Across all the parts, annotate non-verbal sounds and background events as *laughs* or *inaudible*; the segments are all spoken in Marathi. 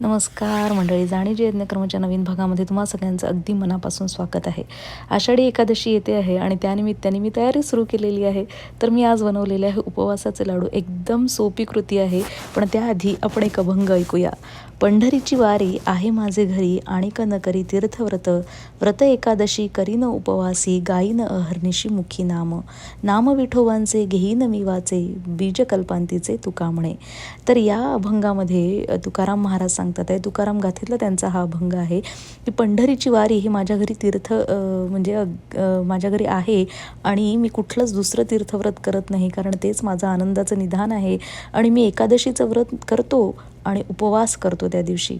नमस्कार मंडळी जाणीजी यज्ञकर्माच्या नवीन भागामध्ये तुम्हा सगळ्यांचं अगदी मनापासून स्वागत आहे. आषाढी एकादशी येते आहे आणि त्यानिमित्ताने मी तयारी सुरू केलेली आहे. तर मी आज बनवलेले आहे उपवासाचे लाडू. एकदम सोपी कृती आहे पण त्याआधी आपण एक अभंग ऐकूया. पंढरीची वारी आहे माझे घरी आणि न करी तीर्थव्रत. व्रत एकादशी करीन उपवासी गाईन अहर्निशी मुखी नाम. नाम विठोबांचे घेईन मी वाचे बीजकल्पांतीचे तुकामणे तर या अभंगामध्ये तुकाराम महाराज सांग सांगतात आहे. तुकाराम गाथेतला त्यांचा हा अभंग आहे की पंढरीची वारी ही माझ्या घरी तीर्थ म्हणजे माझ्या घरी आहे आणि मी कुठलंच दुसरं तीर्थव्रत करत नाही कारण तेच माझं आनंदाचं निधान आहे. आणि मी एकादशीचं व्रत करतो आणि उपवास करतो त्या दिवशी.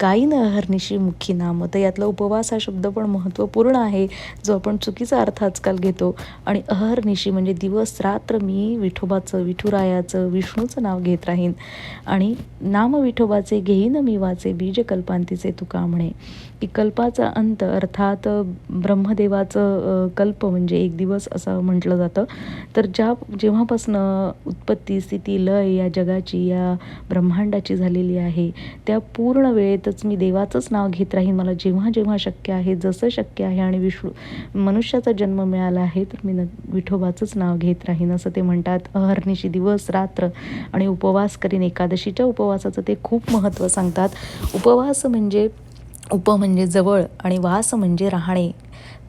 गाईन अहर्निशी मुखी नाम. तर यातला उपवास हा शब्द पण महत्त्वपूर्ण आहे जो आपण चुकीचा अर्थ आजकाल घेतो. आणि अहर्निशी म्हणजे दिवस रात्र मी विठोबाचं विठुरायाचं विष्णूचं नाव घेत राहीन. आणि नाम विठोबाचे घेईन मी वाचे बीज कल्पांतीचे तुका म्हणे. की कल्पाचा अंत अर्थात ब्रह्मदेवाचं कल्प म्हणजे एक दिवस असं म्हटलं जातं. तर ज्या जेव्हापासनं उत्पत्ती स्थिती लय या जगाची या ब्रह्मांडाची झालेली आहे. त्या पूर्ण वेळेतच मी देवाचंच नाव घेत राहीन. मला जेव्हा जेव्हा शक्य आहे जसं शक्य आहे आणि विष्णू मनुष्याचा जन्म मिळाला आहे तर मी न विठोबाचंच नाव घेत राहीन असं ते म्हणतात. अहर्निशी दिवस रात्र आणि उपवास करीन. एकादशीच्या उपवासाचं ते खूप महत्त्व सांगतात. उपवास म्हणजे उप म्हणजे जवळ आणि वास म्हणजे राहणे.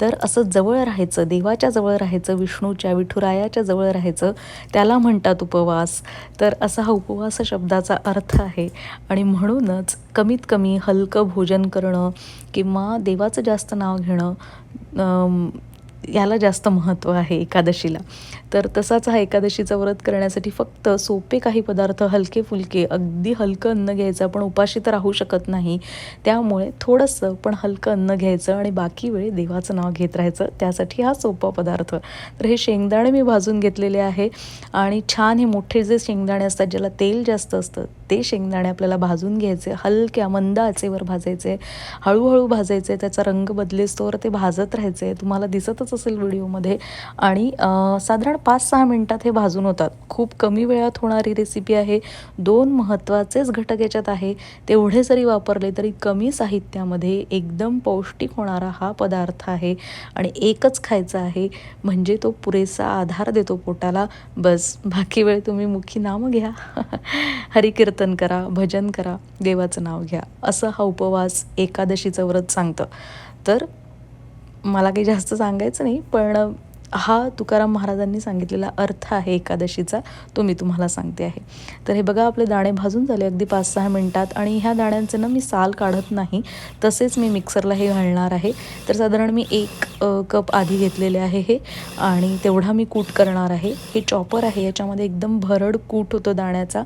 तर असं जवळ राहायचं देवाच्या जवळ राहायचं विष्णूच्या विठुरायाच्या जवळ राहायचं त्याला म्हणतात उपवास. तर असा हा उपवास शब्दाचा अर्थ आहे. आणि म्हणूनच कमीत कमी हलकं भोजन करणं किंवा देवाचं जास्त नाव घेणं याला जास्त महत्त्व आहे एकादशीला. तर तसाच हा एकादशीचा व्रत करण्यासाठी फक्त सोपे काही पदार्थ हलके फुलके अगदी हलकं अन्न घ्यायचं आपण उपाशी तर राहू शकत नाही. त्यामुळे थोडंसं पण हलकं अन्न घ्यायचं आणि बाकी वेळ देवाचं नाव घेत राहायचं. त्यासाठी हा सोपा पदार्थ. तर हे शेंगदाणे मी भाजून घेतलेले आहे. आणि छान हे मोठे जे शेंगदाणे असतात ज्याला तेल जास्त असतं ते शेंगदाणे आपल्याला भाजून घ्यायचे हलक्या मंद आचेवर भाजायचे हळूहळू भाजायचे त्याचा रंग बदलेस्तोवर ते भाजत राहायचे. तुम्हाला दिसतच असेल व्हिडिओमध्ये. आणि साधारण पाच सहा मिनटात हे भाजून होतात. खूप कमी वेळात होणारी रेसिपी आहे. दोन महत्त्वाचेच घटक याच्यात आहे. तेवढे जरी वापरले तरी कमी साहित्यामध्ये एकदम पौष्टिक होणारा हा पदार्थ आहे. आणि एकच खायचा आहे म्हणजे तो पुरेसा आधार देतो पोटाला. बस बाकी वेळ तुम्ही मुखी नाम घ्या. *laughs* हरिकीर्तन. करा भजन करा देवाचं नाव घ्या. असं हा उपवास एकादशीचं व्रत सांगतं. तर मला काही जास्त सांगायचं नाही पण हा तुकाराम महाराजांनी सांगितलेला अर्थ आहे एकादशीचा तो मी तुम्हाला सांगते आहे. तर हे बघा आपले दाणे भाजून झाले अगदी पाच सहा मिनटात आणि ह्या दाण्यांचे ना मी साल काढत नाही तसेच मी मिक्सरला हे घालणार आहे. तर साधारण मी एक कप आधी घेतलेले आहे हे आणि तेवढा मी कूट करणार आहे. हे चॉपर आहे याच्यामध्ये एकदम भरड कूट होतो दाण्याचा.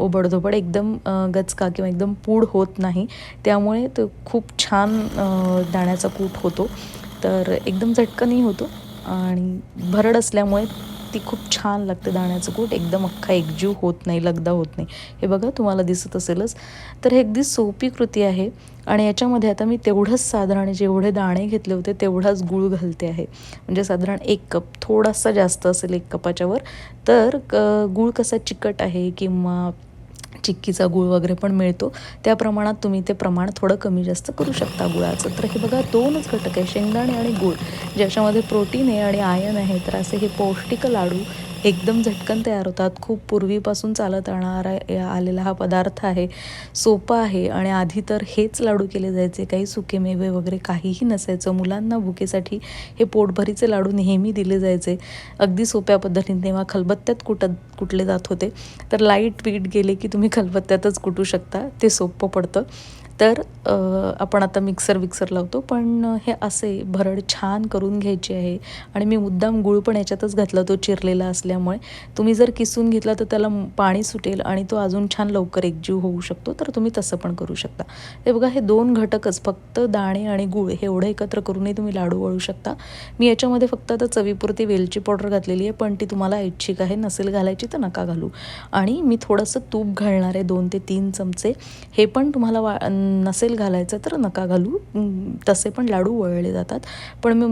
ओबडधोबड एकदम गचका किंवा एकदम पूड होत नाही. त्यामुळे तो खूप छान दाण्याचा कूट होतो. तर एकदम झटकनही होतो. आणि भरड असल्यामुळे ती खूप छान लागते दाण्याचं कूट. एकदम अख्खा एकजीव होत नाही लगदा होत नाही. हे बघा तुम्हाला दिसत असेलच. तर हे अगदी सोपी कृती आहे आणि याच्यामध्ये आता मी तेवढंच साधारण जेवढे दाणे घेतले होते तेवढाच गूळ घालते आहे. म्हणजे साधारण एक कप थोडासा जास्त असेल एक कपाच्यावर. तर क- गूळ कसा चिकट आहे किंवा चिक्कीचा गूळ वगैरे पण मिळतो. त्या प्रमाणात तुम्ही ते प्रमाण थोडं कमी जास्त करू शकता गुळाचं. तर हे बघा दोनच घटक आहे शेंगदाणे आणि गूळ. ज्याच्यामध्ये प्रोटीन आहे आणि आयन आहे तर असे हे पौष्टिक लाडू एकदम झटकन तयार होतात. खूप पूर्वीपासून चालत येणारा आलेला हा पदार्थ आहे. सोपा आहे आणि आधी तर हेच लाडू केले जायचे. काही सुकेमेवे वगैरे काहीही नसायचं. मुलांना भुकेसाठी हे पोटभरीचे लाडू नेहमी दिले जायचे. अगदी सोप्या पद्धतीने तेव्हा खलबत्त्यात कुटत कुटले जात होते. तर लाइट पीठ गेले की तुम्ही खलबत्त्यातच कुटू शकता. ते सोपं पडतं. तर आपण आता मिक्सर विक्सर लावतो. पण हे असे भरड छान करून घ्यायची आहे. आणि मी मुद्दाम गुळ पण याच्यातच घातला तो चिरलेला असल्यामुळे. तुम्ही जर किसून घेतला तर त्याला पाणी सुटेल आणि तो अजून छान लवकर एकजीव होऊ शकतो. तर तुम्ही तसं पण करू शकता. हे बघा हे दोन घटकच फक्त दाणे आणि गूळ हे एवढं एकत्र करूनही तुम्ही लाडू वळू शकता. मी याच्यामध्ये फक्त आता चवीपुरती वेलची पावडर घातलेली आहे पण ती तुम्हाला ऐच्छिक आहे. नसेल घालायची तर नका घालू. आणि मी थोडंसं तूप घालणार आहे दोन ते तीन चमचे. हे पण तुम्हाला वा नसेल घालायचं तर नका घालू. तसे पण लाडू वळले जातात. पण मी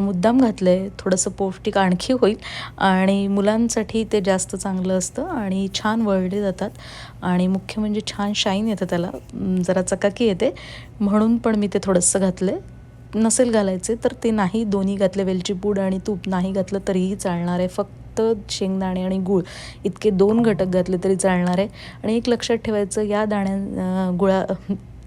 मुद्दाम घातलं आहे थोडंसं पौष्टिक आणखी होईल. आणि मुलांसाठी ते जास्त चांगलं असतं आणि छान वळले जातात. आणि मुख्य म्हणजे छान शाईन येतं त्याला. जरा चकाकी येते. म्हणून पण मी ते थोडंसं घातलं आहे नसेल घालायचे तर ते नाही. दोन्ही घातले वेलची पूड आणि तूप नाही घातलं तरीही चालणार आहे. फक्त शेंगदाणे आणि गूळ. इतके दोन घटक घातले तरी चालणार आहे. आणि एक लक्षात ठेवायचं या दाण्या गुळा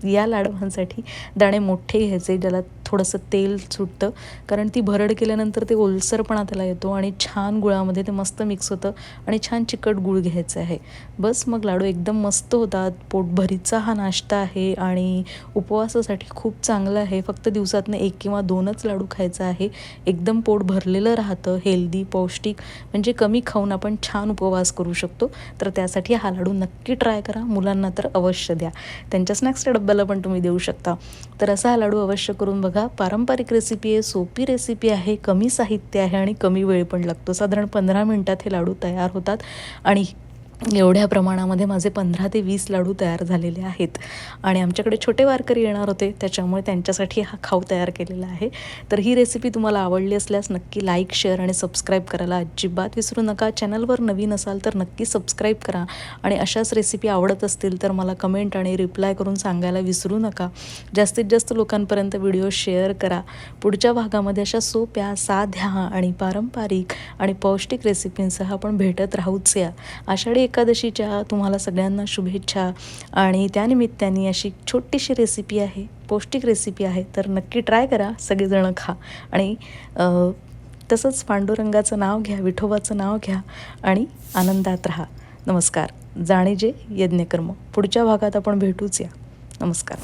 या लाडवांसाठी दाणे मोठे घ्यायचे ज्याला थोडंसं तेल सुटतं. कारण ती भरड केल्यानंतर ते ओलसरपणा त्याला येतो आणि छान गुळामध्ये ते मस्त मिक्स होतं आणि छान चिकट गुळ घ्यायचं आहे. बस मग लाडू एकदम मस्त होतात. पोटभरीचा हा नाश्ता आहे आणि उपवासासाठी खूप चांगला आहे. फक्त दिवसातनं एक किंवा दोनच लाडू खायचा आहे. एकदम पोट भरलेलं राहतं हेल्दी पौष्टिक. म्हणजे कमी खाऊन आपण छान उपवास करू शकतो. तर त्यासाठी हा लाडू नक्की ट्राय करा. मुलांना तर अवश्य द्या. त्यांच्या स्नॅक्सच्या डब्याला पण तुम्ही देऊ शकता. तर असा हा लाडू अवश्य करून बघा. पारंपरिक रेसिपी आहे सोपी रेसिपी आहे कमी साहित्य आहे आणि कमी वेळ पण लागतो. साधारण पंधरा मिनटात हे लाडू तयार होतात आणि एवढ्या प्रमाणामध्ये माझे पंधरा ते वीस लाडू तयार झालेले आहेत. आणि आमच्याकडे छोटे वारकरी येणार होते त्याच्यामुळे त्यांच्यासाठी हा खाऊ तयार केलेला आहे. तर ही रेसिपी तुम्हाला आवडली असल्यास नक्की लाईक शेअर आणि सबस्क्राईब करायला अजिबात विसरू नका. चॅनलवर नवीन असाल तर नक्की सबस्क्राईब करा. आणि अशाच रेसिपी आवडत असतील तर मला कमेंट आणि रिप्लाय करून सांगायला विसरू नका. जास्तीत जास्त लोकांपर्यंत व्हिडिओ शेअर करा. पुढच्या भागामध्ये अशा सोप्या साध्या आणि पारंपरिक आणि पौष्टिक रेसिपींसह आपण भेटत राहूच या. आषाढी एकादशीच्या तुम्हाला सगळ्यांना शुभेच्छा. आणि त्यानिमित्ताने अशी छोटीशी रेसिपी आहे पौष्टिक रेसिपी आहे तर नक्की ट्राय करा सगळेजणं खा. आणि तसंच पांडुरंगाचं नाव घ्या विठोबाचं नाव घ्या आणि आनंदात राहा. नमस्कार. जाणीजे यज्ञकर्म. पुढच्या भागात आपण भेटूच या. नमस्कार.